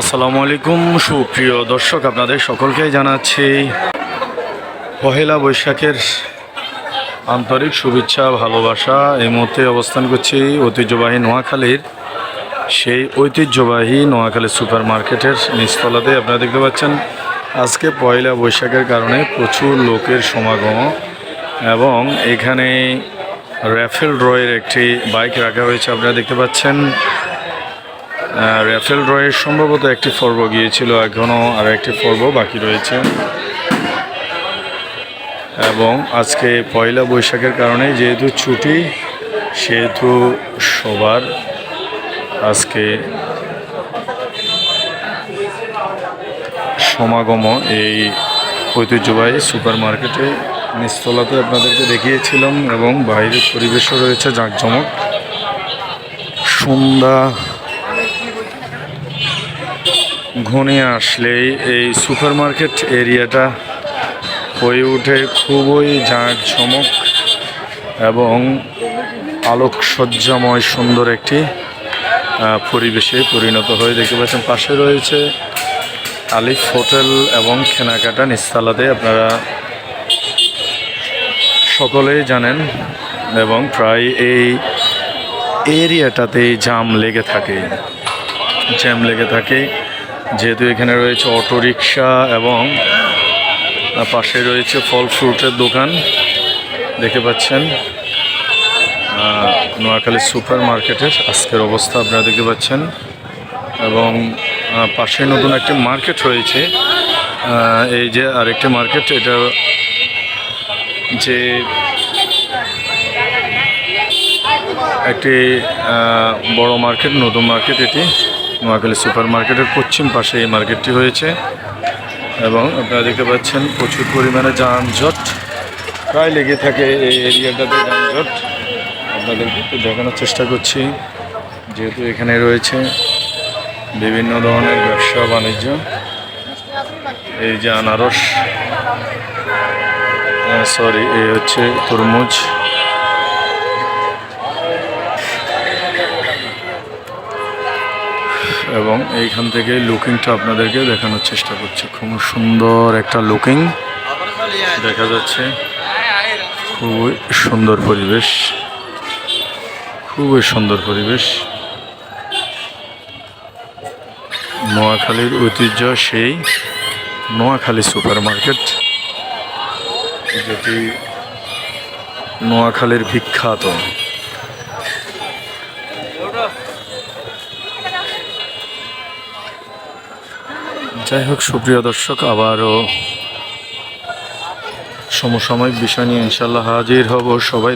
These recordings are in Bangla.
আসসালামু আলাইকুম, সুপ্রিয় দর্শক, আপনাদের সকলকে জানাচ্ছি পহেলা বৈশাখের আন্তরিক শুভেচ্ছা, ভালোবাসা। এই মুহূর্তে অবস্থান করছি ঐতিহ্যবাহী নোয়াখালীর সেই ঐতিহ্যবাহী নোয়াখালী সুপার মার্কেটের নিচতলাতে। আপনারা দেখতে পাচ্ছেন, আজকে পয়লা বৈশাখের কারণে প্রচুর লোকের সমাগম এবং এখানে র্যাফেল রয়ের একটি বাইক রাখা হয়েছে, আপনারা দেখতে পাচ্ছেন। র্যাফেল রয়ের সম্ভবত একটি পর্ব গিয়েছিল এখনও আর একটি পর্ব বাকি রয়েছে। এবং আজকে পয়লা বৈশাখের কারণে যেহেতু ছুটি, সেহেতু সবার আজকে সমাগম এই ঐতিহ্যবাহী সুপার মার্কেটে নিস্তলাতে আপনাদেরকে দেখিয়েছিলাম এবং বাইরের পরিবেশও রয়েছে জাঁকজমক। সন্ধ্যা ঘনিয়ে আসলেই এই সুপার মার্কেট এরিয়াটা হয়ে ওঠে খুবই জাঁকজমক এবং আলোকসজ্জাময় সুন্দর একটি পরিবেশে পরিণত হয়ে দেখতে পাচ্ছেন। পাশে রয়েছে আলিফ হোটেল এবং কেনাকাটা নিস্তালাতে আপনারা সকলেই জানেন এবং প্রায় এই এরিয়াটাতেই জাম লেগে থাকে, জ্যাম লেগে থাকে। যেহেতু এখানে রয়েছে অটো রিক্সা এবং পাশে রয়েছে ফল ফ্রুটের দোকান দেখতে পাচ্ছেন। নোয়াখালী সুপার মার্কেটের আজকের অবস্থা আপনারা দেখতে পাচ্ছেন। এবং পাশে নতুন একটি মার্কেট রয়েছে। এই যে আরেকটি মার্কেট, এটা যে একটি বড় মার্কেট, নতুন মার্কেট এটি। নোয়াখালী সুপার মার্কেটের পশ্চিম পাশে এই মার্কেটটি হয়েছে এবং আপনারা দেখতে পাচ্ছেন প্রচুর পরিমাণে যানজট। প্রায় লেগে থাকে এই এরিয়াটাতে যানজট। আপনাদেরকে একটু দেখানোর চেষ্টা করছি, যেহেতু এখানে রয়েছে বিভিন্ন ধরনের ব্যবসা, বাণিজ্য। এই যে আনারস সরি এই হচ্ছে তরমুজ। এবং এইখান থেকে লুকিংটা আপনাদেরকে দেখানোর চেষ্টা করছি। খুব সুন্দর একটা লুকিং দেখা যাচ্ছে। খুবই সুন্দর পরিবেশ। খুবই সুন্দর পরিবেশ। নোয়াখালীর ঐতিহ্য সেই নোয়াখালী সুপার মার্কেট যেটি নোয়াখালীর বিখ্যাত। যাই হোক, সুপ্রিয় দর্শক, আবারও সমসাময়িক বিষয় নিয়ে ইনশাল্লাহ হাজির হব সবাই।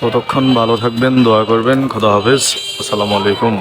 ততক্ষণ ভালো থাকবেন, দোয়া করবেন। খোদা হাফেজ। আসসালামু আলাইকুম।